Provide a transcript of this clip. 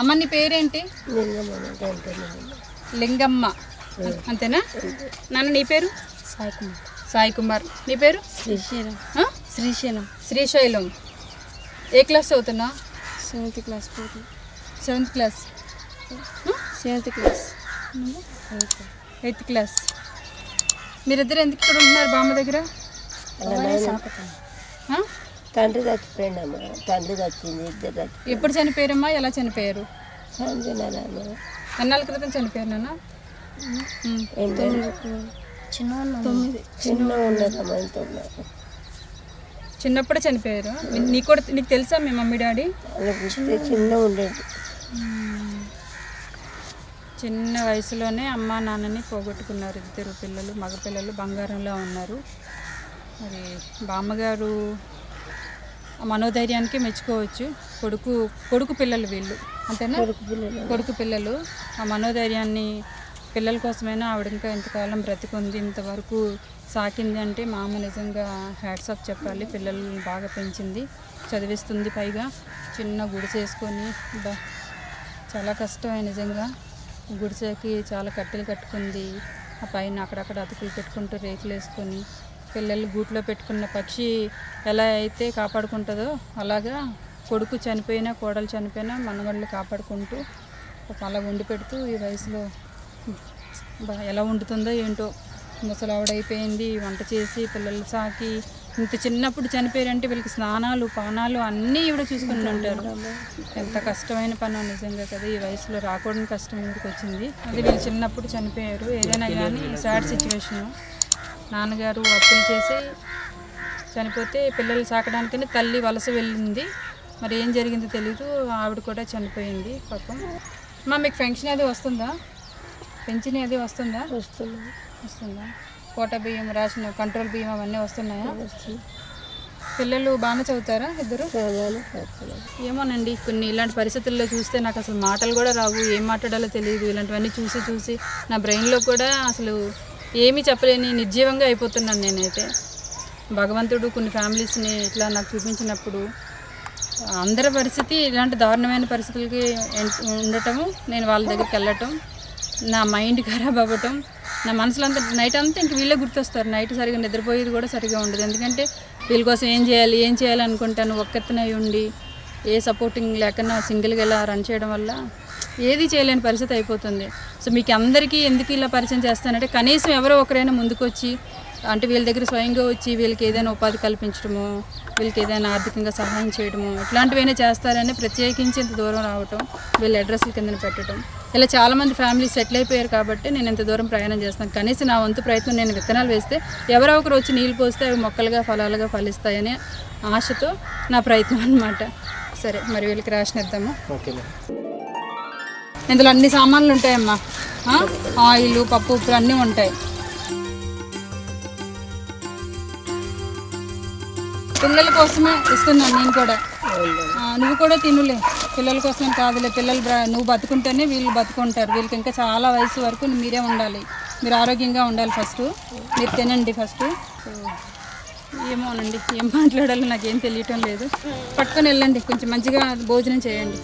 అమ్మ నీ పేరేంటి? లింగమ్మ అంతేనా? నాన్న నీ పేరు? సాయి కుమార్. సాయి కుమార్. నీ పేరు? శ్రీశైలం? శ్రీశైలం. శ్రీశైలం. ఏ క్లాస్ చదువుతున్నా seventh class seventh class. Seventh class. Eighth class. మీరిద్దరు ఎందుకు ఇక్కడ ఉంటున్నారు బామ్మ దగ్గర? తండ్రి చచ్చిపోయిండమ్మ. తండ్రి చచ్చింది ఇద్దరు చచ్చి ఎప్పుడు చనిపోయారమ్మా? ఎలా చనిపోయారు? ఎన్నాళ్ళ క్రితం చనిపోయారు నాన్న. చిన్న తొమ్మిది. చిన్న ఉన్నదమ్మ ఇంత ఉన్నారు చిన్నప్పుడే చనిపోయారు. నీ- నీకు కూడా నీకు తెలుసా మీ మమ్మీ డాడీ? చిన్న ఉండేది. చిన్న వయసులోనే అమ్మా నాన్నని పోగొట్టుకున్నారు. ఇద్దరు పిల్లలు మగపిల్లలు బంగారంలో ఉన్నారు. మరి బామ్మగారు మనోధైర్యానికి మెచ్చుకోవచ్చు. కొడుకు కొడుకు పిల్లలు వీళ్ళు. అంతేనా? కొడుకు పిల్లలు. కొడుకు పిల్లలు. ఆ మనోధైర్యాన్ని పిల్లల కోసమైనా ఆవిడ ఇంకా ఇంతకాలం బ్రతికుంది. ఇంతవరకు సాకింది అంటే మా అమ్మ నిజంగా హ్యాట్సాప్ చెప్పాలి. పిల్లల్ని బాగా పెంచింది. చదివిస్తుంది పైగా. చిన్న గుడిసేసుకొని బా చాలా కష్టమే నిజంగా. గుడిసెకి చాలా కట్టెలు కట్టుకుంది. ఆ పైన అక్కడక్కడ అతుకులు పెట్టుకుంటూ రేకులు వేసుకొని పిల్లలు గూట్లో పెట్టుకున్న పక్షి ఎలా అయితే కాపాడుకుంటుందో అలాగా కొడుకు చనిపోయినా కోడలు చనిపోయినా మనవాళ్ళు కాపాడుకుంటూ ఒక అలా వండి పెడుతూ ఈ వయసులో ఎలా వండుతుందో ఏంటో ముసలావిడైపోయింది వంట చేసి పిల్లలు సాకి. ఇంత చిన్నప్పుడు చనిపోయారంటే వీళ్ళకి స్నానాలు పానాలు అన్నీ ఈవిడ చూసుకుని ఉంటారు. ఎంత కష్టమైన పని నిజంగా కదా ఈ వయసులో రాకూడని కష్టం ఎందుకు వచ్చింది? అది వీళ్ళు చిన్నప్పుడు చనిపోయారు. ఏదైనా కానీ సాడ్ సిచ్యువేషను నాన్నగారు అప్పులు చేసి చనిపోతే పిల్లలు సాకడానికని తల్లి వలస వెళ్ళింది. మరి ఏం జరిగిందో తెలీదు. ఆవిడ కూడా చనిపోయింది పాపం. మా మీకు ఫంక్షన్ అది వస్తుందా? పెన్షన్ అది వస్తుందా? వస్తున్నాయి వస్తుందా? కోట బియ్యం రాసిన కంట్రోల్ బియ్యం అవన్నీ వస్తున్నాయా? పిల్లలు బాగానే చదువుతారా ఇద్దరు? ఏమోనండి కొన్ని ఇలాంటి పరిస్థితుల్లో చూస్తే నాకు అసలు మాటలు కూడా రావు. ఏం మాట్లాడాలో తెలియదు ఇలాంటివన్నీ చూసి చూసి నా బ్రెయిన్లో కూడా అసలు ఏమీ చెప్పలేని నిర్జీవంగా అయిపోతున్నాను నేనైతే. భగవంతుడు కొన్ని ఫ్యామిలీస్ని ఇట్లా నాకు చూపించినప్పుడు అందరి పరిస్థితి ఇలాంటి దారుణమైన పరిస్థితులకి ఉండటము నేను వాళ్ళ దగ్గరికి వెళ్ళటం నా మైండ్ ఖరాబ్ అవ్వటం నా మనసులో అంతా నైట్ అంతా ఇంక వీళ్ళే గుర్తొస్తారు. నైట్ సరిగా నిద్రపోయేది కూడా సరిగా ఉండదు. ఎందుకంటే వీళ్ళ కోసం ఏం చేయాలి ఏం చేయాలి అనుకుంటాను ఉండి ఏ సపోర్టింగ్ లేకుండా సింగిల్గా ఇలా రన్ చేయడం వల్ల ఏది చేయలేని పరిస్థితి అయిపోతుంది. సో మీకు అందరికీ ఎందుకు ఇలా పరిచయం చేస్తానంటే కనీసం ఎవరో ఒకరైనా ముందుకొచ్చి అంటే వీళ్ళ దగ్గర స్వయంగా వచ్చి వీళ్ళకి ఏదైనా ఉపాధి కల్పించడము వీళ్ళకి ఏదైనా ఆర్థికంగా సహాయం చేయడము ఇట్లాంటివైనా చేస్తారని ప్రత్యేకించి ఇంత దూరం రావటం వీళ్ళ అడ్రస్ల కింద పెట్టడం ఇలా చాలామంది ఫ్యామిలీ సెటిల్ అయిపోయారు కాబట్టి నేను ఇంత దూరం ప్రయాణం చేస్తాను. కనీసం నా వంతు ప్రయత్నం నేను విత్తనాలు వేస్తే ఎవరో ఒకరు వచ్చి నీళ్ళు పోస్తే అవి మొక్కలుగా ఫలాలుగా ఫలిస్తాయనే ఆశతో నా ప్రయత్నం అన్నమాట. సరే మరి వీళ్ళకి రేషన్ ఓకే ఇందులో అన్ని సామాన్లు ఉంటాయమ్మా. ఆయిల్ పప్పు ఉప్పులు అన్నీ ఉంటాయి. పిల్లల కోసమే ఇస్తున్నాను నేను కూడా. నువ్వు కూడా తినులే. పిల్లల కోసమే కాదులే. పిల్లలు నువ్వు బతుకుంటేనే వీళ్ళు బతుకుంటారు. వీళ్ళకి ఇంకా చాలా వయసు వరకు మీరే ఉండాలి. మీరు ఆరోగ్యంగా ఉండాలి ఫస్ట్. మీరు తినండి ఫస్ట్. ఏమోనండి. ఏం మాట్లాడాలో నాకేం తెలియటం లేదు. పట్టుకొని వెళ్ళండి. కొంచెం మంచిగా భోజనం చేయండి.